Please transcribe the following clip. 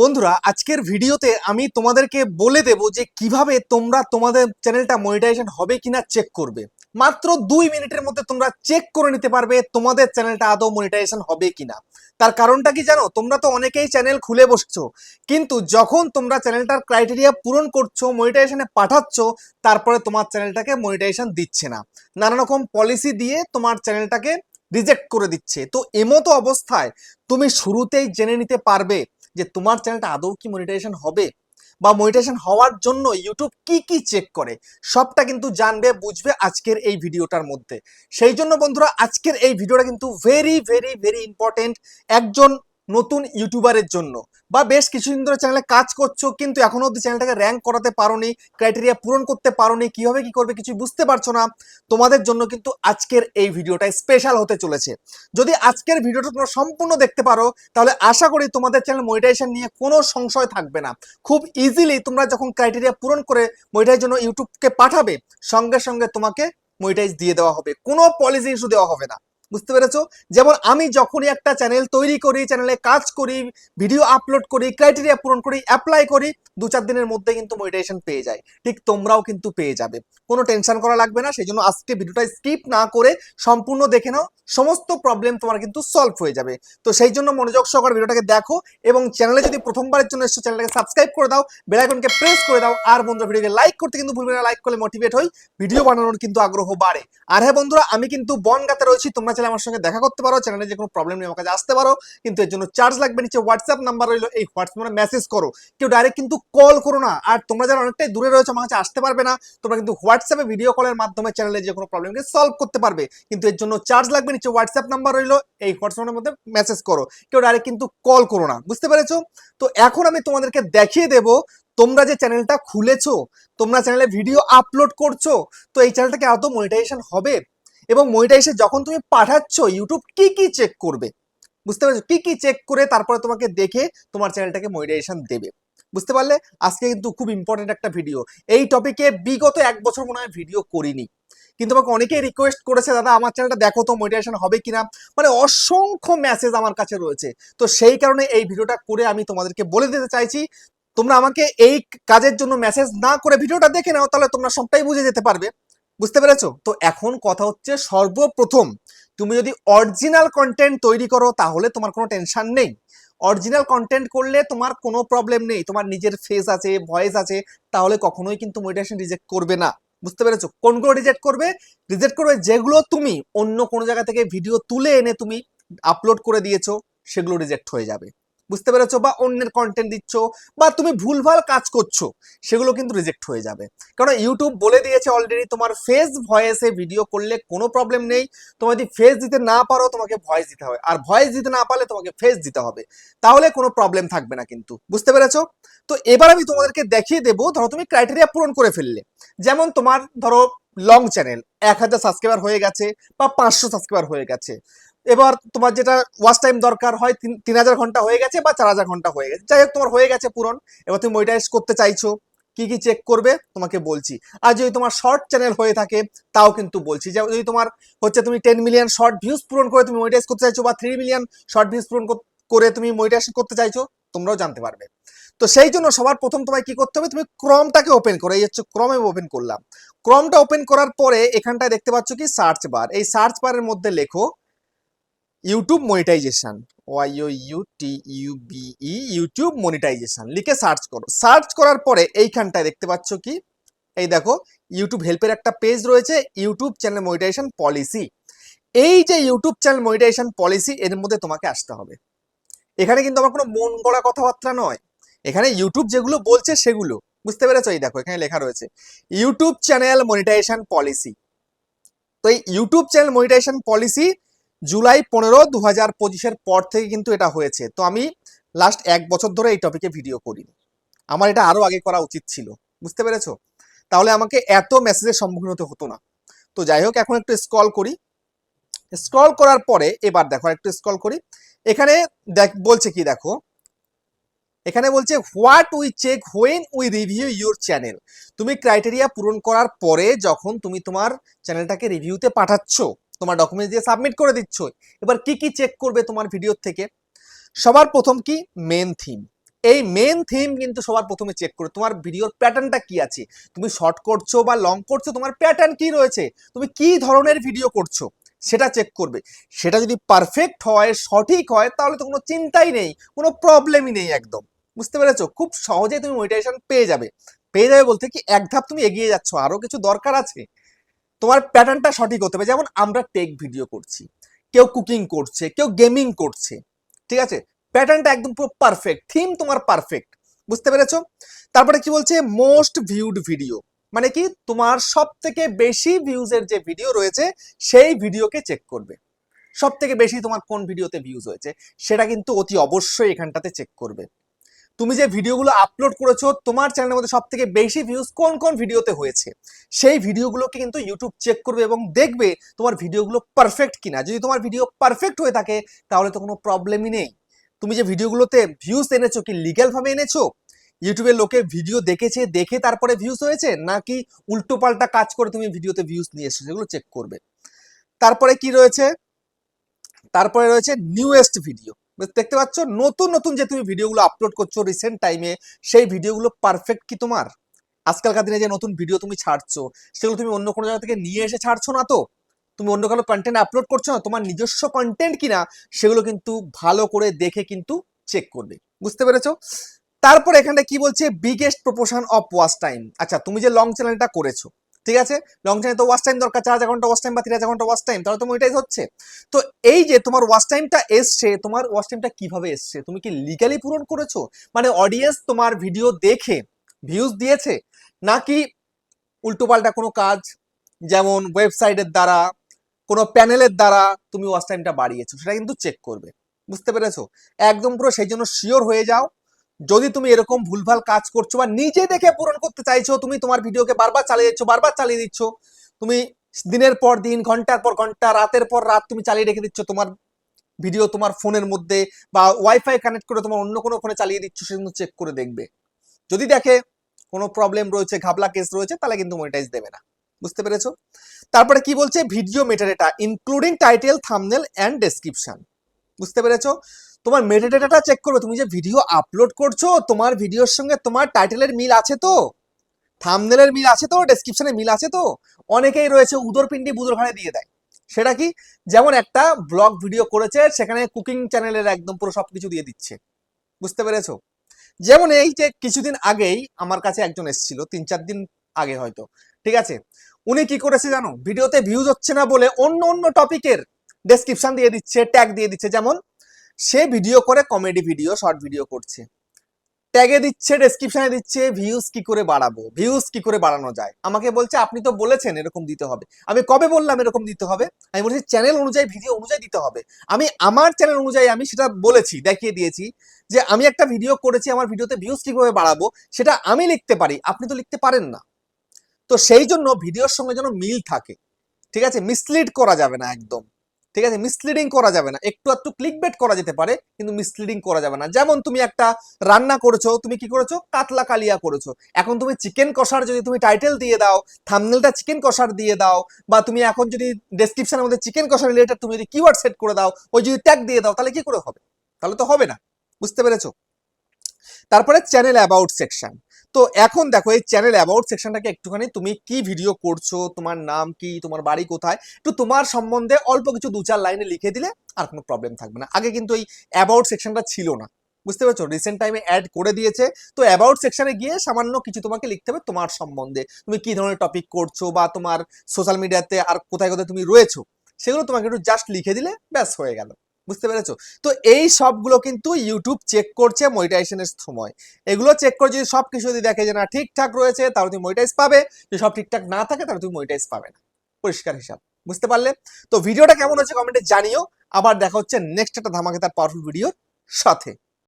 বন্ধুরা, আজকের ভিডিওতে আমি তোমাদেরকে বলে দেব যে কীভাবে তোমরা তোমাদের চ্যানেলটা মনিটাইজেশন হবে কিনা চেক করবে। মাত্র দুই মিনিটের মধ্যে তোমরা চেক করে নিতে পারবে তোমাদের চ্যানেলটা আদৌ মনিটাইজেশন হবে কিনা। তার কারণটা কি জানো? তোমরা তো অনেকেই চ্যানেল খুলে বসছো, কিন্তু যখন তোমরা চ্যানেলটার ক্রাইটেরিয়া পূরণ করছ মনিটাইজেশনে পাঠাচ্ছ, তারপরে তোমার চ্যানেলটাকে মনিটাইজেশন দিচ্ছে না। নানা রকম পলিসি দিয়ে তোমার চ্যানেলটাকে রিজেক্ট করে দিচ্ছে। তো এমতো অবস্থায় তুমি শুরুতেই জেনে নিতে পারবে যে তোমার চ্যানেলটা আদৌ কি মনিটাইজেশন হবে? বা মনিটাইজেশন হওয়ার জন্য ইউটিউব কি কি চেক করে? সবটা কিন্তু জানবে, বুঝবে আজকের এই ভিডিওটার মধ্যে। সেই জন্য বন্ধুরা, আজকের এই ভিডিওটা কিন্তু ভেরি ভেরি ভেরি ইম্পর্টেন্ট একজন নতুন ইউটিউবারের জন্য। বা বেশ কিছুদিন ধরে চ্যানেলে কাজ করছ, কিন্তু এখনও অব্দি চ্যানেলটাকে র্যাঙ্ক করাতে পারোনি ক্রাইটেরিয়া পূরণ করতে পারোনি, কীভাবে কি করবে কিছু বুঝতে পারছ না। তোমাদের জন্য কিন্তু আজকের এই ভিডিওটা স্পেশাল হতে চলেছে। যদি আজকের ভিডিওটা তোমরা সম্পূর্ণ দেখতে পারো, তাহলে আশা করি তোমাদের চ্যানেল মনিটাইজেশন নিয়ে কোনো সংশয় থাকবে না। খুব ইজিলি তোমরা যখন ক্রাইটেরিয়া পূরণ করে মনিটাইজ জন্য ইউটিউবকে পাঠাবে, সঙ্গে সঙ্গে তোমাকে মনিটাইজ দিয়ে দেওয়া হবে। কোনো পলিসি ইস্যু দেওয়া হবে না। বুঝতে পেরেছ? যেমন আমি যখনই একটা চ্যানেল তৈরি করি চ্যানেলে কাজ করি ভিডিও আপলোড করি ক্রাইটেরিয়া পূরণ করি অ্যাপ্লাই করি, দু চার দিনের মধ্যে কিন্তু মনিটাইজেশন পেয়ে যায়। ঠিক তোমরাও কিন্তু পেয়ে যাবে। কোনো টেনশন করা লাগবে না, সেই জন্য আজকে ভিডিওটা স্কিপ না করে সম্পূর্ণ দেখে নাও। সমস্ত প্রবলেম তোমার কিন্তু সলভ হয়ে যাবে। তো সেই জন্য মনোযোগ সহকারে ভিডিওটাকে দেখো এবং চ্যানেলে যদি প্রথমবারের জন্য এসছো চ্যানেলটাকে সাবস্ক্রাইব করে দাও বেল আইকনকে প্রেস করে দাও, আর বন্ধুরা ভিডিওকে লাইক করতে কিন্তু ভুলবে না লাইক করলে মোটিভেট হই। ভিডিও বানানোর কিন্তু আগ্রহ বাড়ে। আর হ্যাঁ বন্ধুরা, আমি কিন্তু বনগাতে রয়েছি, তোমরা চাইলে আমার সঙ্গে দেখা করতে পারো চ্যানেলে যে কোনো প্রবলেম নেই আমার কাছে আসতে পারো, কিন্তু এর জন্য চার্জ লাগবে নিচে হোয়াটসঅ্যাপ নাম্বার রইল, এই হোয়াটসঅ্যাপে মেসেজ করো। কেউ ডাইরেক্ট কিন্তু কল করো না, আর তোমরা যারা অনেকটাই দূরে রয়েছে আমার কাছে আসতে পারবে না, তোমরা কিন্তু হোয়াটসঅ্যাপে ভিডিও কলের মাধ্যমে চ্যানেলে যে কোনো প্রবলেমকে সলভ করতে পারবে। কিন্তু এর জন্য চার্জ লাগবে নিচে হোয়াটসঅ্যাপ নাম্বার রইল, এই হোয়াটসঅ্যাপের মধ্যে মেসেজ করো। কেউ ডাইরেক্ট কিন্তু কল করো না, বুঝতে পেরেছ? তো এখন আমি তোমাদেরকে দেখিয়ে দেব, তোমরা যে চ্যানেলটা খুলেছো, তোমরা চ্যানেলে ভিডিও আপলোড করছ, তো এই চ্যানেলটাকে আদৌ মনিটাইজেশন হবে? এবং মনিটাইজেশন যখন তুমি পাঠাচ্ছ ইউটিউব কি কি চেক করবে? বুঝতে পারছ? কি কি চেক করে তারপরে তোমাকে দেখে তোমার চ্যানেলটাকে মনিটাইজেশন দেবে। বুঝতে পারলে? আজকে কিন্তু খুব ইম্পর্টেন্ট একটা ভিডিও এই টপিকে বিগত এক বছর মনে হয় ভিডিও করিনি। কিন্তু আমাকে অনেকেই রিকোয়েস্ট করেছে, দাদা, আমার চ্যানেলটা দেখো তো মোটিভেশন হবে কিনা? মানে অসংখ্য মেসেজ আমার কাছে রয়েছে। তো সেই কারণে এই ভিডিওটা করে আমি তোমাদেরকে বলে দিতে চাইছি, তোমরা আমাকে এই কাজের জন্য মেসেজ না করে ভিডিওটা দেখে নাও, তাহলে তোমরা সবটাই বুঝে যেতে পারবে। বুঝতে পেরেছ? তো এখন কথা হচ্ছে সর্বপ্রথম তুমি যদি অরিজিনাল কন্টেন্ট তৈরি করো, তাহলে তোমার কোনো টেনশন নেই। অরিজিনাল কন্টেন্ট করলে তোমার কোনো প্রবলেম নেই। তোমার নিজের ফেস আছে ভয়েস আছে, তাহলে কখনোই কিন্তু মোটিভেশন রিজেক্ট করবে না। বুঝতে পেরেছ? কোনগুলো রিজেক্ট করবে? রিজেক্ট করবে যেগুলো তুমি অন্য কোনো জায়গা থেকে ভিডিও তুলে এনে তুমি আপলোড করে দিয়েছ, সেগুলো রিজেক্ট হয়ে যাবে। বুঝতে পেরেছ? বা অন্যের কন্টেন্ট দিচ্ছ, বা তুমি ভুলভাল কাজ করছ, সেগুলো কিন্তু রিজেক্ট হয়ে যাবে। কারণ ইউটিউব বলে দিয়েছে অলরেডি তোমার ফেস ভয়েসে ভিডিও করলে কোনো প্রবলেম নেই। তোমার যদি ফেস দিতে না পারো, তোমাকে ভয়েস দিতে হবে। আর ভয়েস দিতে না পারলে তোমাকে ফেস দিতে হবে। তাহলে কোনো প্রবলেম থাকবে না কিন্তু। বুঝতে পেরেছ? তো এবার আমি তোমাদেরকে দেখিয়ে দেবো, ধরো তুমি ক্রাইটেরিয়া পূরণ করে ফেললে। যেমন তোমার, ধরো লং চ্যানেল এক হাজার সাবস্ক্রাইবার হয়ে গেছে, বা পাঁচশো সাবস্ক্রাইবার হয়ে গেছে। এবার তোমার যেটা ওয়াচ টাইম দরকার হয়, তিন হাজার ঘণ্টা হয়ে গেছে বা চার হাজার ঘণ্টা হয়ে গেছে। যাই হোক, তোমার হয়ে গেছে পূরণ। এবার তুমি মনিটাইজ করতে চাইছো, কি কি চেক করবে তোমাকে বলছি। আর যদি তোমার শর্ট চ্যানেল হয়ে থাকে, তাও কিন্তু বলছি। যে যদি তোমার হচ্ছে তুমি টেন মিলিয়ন শর্ট ভিউজ পূরণ করে তুমি মনিটাইজ করতে চাইছো বা থ্রি মিলিয়ন শর্ট ভিউজ পূরণ কর- তুমি মনিটাইজ করতে চাইছো, তোমরাও জানতে পারবে। তো সেই জন্য সবার প্রথম তোমায় কি করতে হবে, তুমি ক্রমটাকে ওপেন করো। এই হচ্ছে ক্রমে ওপেন করলাম। ক্রমটা ওপেন করার পরে এখানটায় দেখতে পাচ্ছ কি? সার্চ বার এই সার্চ বারের মধ্যে লেখো YouTube monetisation Y O U T U B E YouTube monetisation লিখে সার্চ করো। সার্চ করার পরে এইখানটায় দেখতে পাচ্ছ কি? এই দেখো ইউটিউব হেল্পের একটা পেজ রয়েছে ইউটিউব চ্যানেল মনিটাইজেশন পলিসি এই যে ইউটিউব চ্যানেল মনিটাইজেশন পলিসি এর মধ্যে তোমাকে আসতে হবে। এখানে কিন্তু আমার কোনো মন গড়া কথাবার্তা নয়। এখানে ইউটিউব যেগুলো বলছে সেগুলো। বুঝতে পেরেছ? এই দেখো, এখানে লেখা রয়েছে ইউটিউব চ্যানেল মনিটাইজেশন পলিসি তো এই YouTube channel monetization policy July পনেরো দু হাজার পঁচিশের পর থেকে কিন্তু এটা হয়েছে। তো আমি লাস্ট এক বছর ধরে এই টপিকে ভিডিও করি আমার এটা আরও আগে করা উচিত ছিল। বুঝতে পেরেছ? তাহলে আমাকে এত মেসেজের সম্মুখীন হতে হতো না। তো যাই হোক, এখন একটু স্ক্রল করি। স্ক্রল করার পরে এবার দেখো একটু স্ক্রল করি। এখানে দেখ, বলছে কি দেখো? এখানে বলছে what we check when we review your channel তুমি ক্রাইটেরিয়া পূরণ করার পরে যখন তুমি তোমার চ্যানেলটাকে রিভিউতে পাঠাচ্ছ তোমার ডকুমেন্টস দিয়ে সাবমিট করে দিচ্ছ এবার কি কি চেক করবে তোমার ভিডিওর থেকে? সবার প্রথম কি? মেন থিম এই মেন থিম কিন্তু সবার প্রথমে চেক করে। তোমার ভিডিওর প্যাটার্নটা কি আছে? তুমি শর্ট করছ বা লং করছ, তোমার প্যাটার্ন কি রয়েছে? তুমি কি ধরনের ভিডিও করছ? সেটা চেক করবে। সেটা যদি পারফেক্ট হয়, সঠিক হয়, তাহলে তো কোনো চিন্তাই নেই, কোনো প্রবলেমই নেই একদম। বুঝতে পেরেছ? খুব সহজেই তুমি মোটিভেশন পেয়ে যাবে। পেয়ে যাবে বলতে কি, এক ধাপ তুমি এগিয়ে যাচ্ছ। আরও কিছু দরকার আছে? তোমার প্যাটার্নটা সঠিক হতে হবে। যেমন আমরা টেক ভিডিও করছি, কেউ কুকিং করছে, কেউ গেমিং করছে, ঠিক আছে? প্যাটার্নটা একদম পুরো পারফেক্ট থিম তোমার পারফেক্ট বুঝতে পেরেছ? তারপরে কি বলছে? মোস্ট ভিউড ভিডিও মানে কি? তোমার সব থেকে বেশি ভিউজের যে ভিডিও রয়েছে, সেই ভিডিওকে চেক করবে। সব থেকে বেশি তোমার কোন ভিডিওতে ভিউজ হয়েছে, সেটা কিন্তু অতি অবশ্যই এখানটাতে চেক করবে। তুমি যে ভিডিওগুলো আপলোড করেছ, তোমার চ্যানেলের মধ্যে সব থেকে বেশি ভিউজ কোন কোন ভিডিওতে হয়েছে? সেই ভিডিওগুলোকে কিন্তু ইউটিউব চেক করবে এবং দেখবে তোমার ভিডিওগুলো পারফেক্ট কিনা। যদি তোমার ভিডিও পারফেক্ট হয়ে থাকে, তাহলে তো কোনো প্রবলেমই নেই। তুমি যে ভিডিওগুলোতে ভিউজ এনেছো, কি লিগ্যালভাবে এনেছো? ইউটিউবের লোকে ভিডিও দেখেছে, দেখে তারপরে ভিউজ হয়েছে? নাকি উল্টো পাল্টা কাজ করে তুমি ভিডিওতে ভিউজ নিয়ে এসছো, সেগুলো চেক করবে। তারপরে কি রয়েছে? তারপরে রয়েছে নিউয়েস্ট ভিডিও দেখতে পাচ্ছ? নতুন নতুন যে তুমি ভিডিওগুলো আপলোড করছ রিসেন্ট টাইমে সেই ভিডিওগুলো পারফেক্ট কি তোমার? আজকালকার দিনে যে নতুন ভিডিও তুমি ছাড়ছো, সেগুলো তুমি অন্য কোনো জায়গা থেকে নিয়ে এসে ছাড়ছো না তো? তুমি অন্য কারও কন্টেন্ট আপলোড করছ না? তোমার নিজস্ব কন্টেন্ট কিনা, সেগুলো কিন্তু ভালো করে দেখে কিন্তু চেক করবে। বুঝতে পেরেছ? তারপর এখানে কি বলছে? Biggest proportion of watch time আচ্ছা তুমি যে লং চ্যানেলটা করেছ ঠিক আছে? লং চ্যানেল তো ওয়াচ টাইম দরকার, চার হাজার ঘণ্টা ওয়াচ টাইম বা তিন হাজার ঘণ্টা ওয়াচ টাইম তাহলে তো মনিটাইজ হচ্ছে। তো এই যে তোমার ওয়াচ টাইমটা এসছে, তোমার ওয়াচ টাইমটা কীভাবে এসছে? তুমি কি লিগালি পূরণ করেছ? মানে অডিয়েন্স তোমার ভিডিও দেখে ভিউজ দিয়েছে? নাকি উল্টোপাল্টা কোনো কাজ? যেমন ওয়েবসাইটের দ্বারা, কোনো প্যানেলের দ্বারা তুমি ওয়াচ টাইমটা বাড়িয়েছো, সেটা কিন্তু চেক করবে। বুঝতে পেরেছ? একদম পুরো সেই জন্য শিওর হয়ে যাও। যদি তুমি এরকম ভুলভাল কাজ করছ বা নিজে দেখে পূরণ করতে চাইছো, তুমি তোমার ভিডিওকে বারবার চালিয়ে দিচ্ছ, বারবার চালিয়ে দিচ্ছ, তুমি দিনের পর দিন, ঘণ্টার পর ঘণ্টা, রাতের পর রাত তুমি চালিয়ে রেখে দিচ্ছ, তোমার ভিডিও তোমার ফোনের মধ্যে বা ওয়াইফাই কানেক্ট করে তোমার অন্য কোনো ফোনে চালিয়ে দিচ্ছ সেগুলো চেক করে দেখবে। যদি দেখে কোনো প্রবলেম রয়েছে, ঘাবলা কেস রয়েছে, তাহলে কিন্তু মনিটাইজ দেবে না। বুঝতে পেরেছ? তারপরে কি বলছে? Video metadata including title thumbnail and description বুঝতে পেরেছ? তোমার মেটাডেটাটা চেক করবে। তুমি যে ভিডিও আপলোড করছ, তোমার ভিডিওর সঙ্গে তোমার টাইটেলের মিল আছে তো? থামনেলের মিল আছে তো? ডেসক্রিপশনের মিল আছে তো? অনেকেই রয়েছে উদরপিন্ডি বুদর ঘাড়ে দিয়ে দেয়। সেটা কি? যেমন একটা ব্লগ ভিডিও করেছে, সেখানে কুকিং চ্যানেলের একদম পুরো সব কিছু দিয়ে দিচ্ছে। বুঝতে পেরেছ? যেমন এই যে কিছুদিন আগেই আমার কাছে একজন এসেছিল, তিন চার দিন আগে হয়তো। ঠিক আছে? উনি কি করেছে জানো? ভিডিওতে ভিউজ হচ্ছে না বলে অন্য অন্য টপিকের ডেসক্রিপশন দিয়ে দিচ্ছে ট্যাগ দিয়ে দিচ্ছে। যেমন সে ভিডিও করে কমেডি ভিডিও শর্ট ভিডিও করছে। ট্যাগে দিচ্ছে ডেসক্রিপশনে দিচ্ছে ভিউজ কি করে বাড়াবো ভিউজ কি করে বাড়ানো যায়। আমাকে বলছে, আপনি তো বলেছেন এরকম দিতে হবে। আমি কবে বললাম এরকম দিতে হবে? আমি বলছি চ্যানেল অনুযায়ী ভিডিও অনুযায়ী দিতে হবে। আমি, আমার চ্যানেল অনুযায়ী আমি সেটা বলেছি, দেখিয়ে দিয়েছি যে আমি একটা ভিডিও করেছি, আমার ভিডিওতে ভিউজ কীভাবে বাড়াবো, সেটা আমি লিখতে পারি। আপনি তো লিখতে পারেন না। তো সেই জন্য ভিডিওর সঙ্গে যেন মিল থাকে, ঠিক আছে? মিসলিড করা যাবে না একদম। ঠিক আছে মিসলিডিং করা যাবে না। একটু একটু ক্লিক বেট করা যেতে পারে, কিন্তু মিসলিডিং করা যাবে না। যেমন তুমি একটা রান্না করেছ, তুমি কি করেছ? কাতলা কালিয়া করেছ। এখন তুমি চিকেন কষার যদি তুমি টাইটেল দিয়ে দাও থামনেলটা চিকেন কষার দিয়ে দাও, বা তুমি এখন যদি ডেসক্রিপশনের মধ্যে চিকেন কষার রিলেটেড তুমি যদি কিওয়ার্ড সেট করে দাও, ওই যদি ট্যাগ দিয়ে দাও, তাহলে কি করে হবে? তাহলে তো হবে না। বুঝতে পেরেছ? তারপরে চ্যানেল অ্যাবাউট সেকশন তো এখন দেখো, এই চ্যানেল অ্যাবাউট সেকশনটাকে একটুখানি তুমি কি ভিডিও করছ, তোমার নাম কি, তোমার বাড়ি কোথায়, একটু তোমার সম্বন্ধে অল্প কিছু দু চার লাইনে লিখে দিলে আর কোনো প্রবলেম থাকবে না। আগে কিন্তু এই অ্যাবাউট সেকশনটা ছিল না, বুঝতে পারছ? রিসেন্ট টাইমে অ্যাড করে দিয়েছে, তো অ্যাবাউট সেকশনে গিয়ে সামান্য কিছু তোমাকে লিখতে হবে তোমার সম্বন্ধে। তুমি কি ধরনের টপিক করছ বা তোমার সোশ্যাল মিডিয়াতে আর কোথায় কোথায় তুমি রয়েছো, সেগুলো তোমাকে একটু জাস্ট লিখে দিলে ব্যাস হয়ে গেল। বুঝতে পেরেছ? তো এই সবগুলো কিন্তু ইউটিউব চেক করছে মনিটাইজেশনের সময়। এগুলো চেক করে যদি সব কিছু যদি দেখে যে না ঠিকঠাক রয়েছে, তাহলে তুমি মনিটাইজ পাবে। যদি সব ঠিকঠাক না থাকে, তাহলে তুমি মনিটাইজ পাবে না। পরিষ্কার হিসাব, বুঝতে পারলে? তো ভিডিওটা কেমন হচ্ছে কমেন্টে জানিও। আবার দেখা হচ্ছে নেক্সট একটা ধামাকে তার পাওয়ারফুল ভিডিওর সাথে।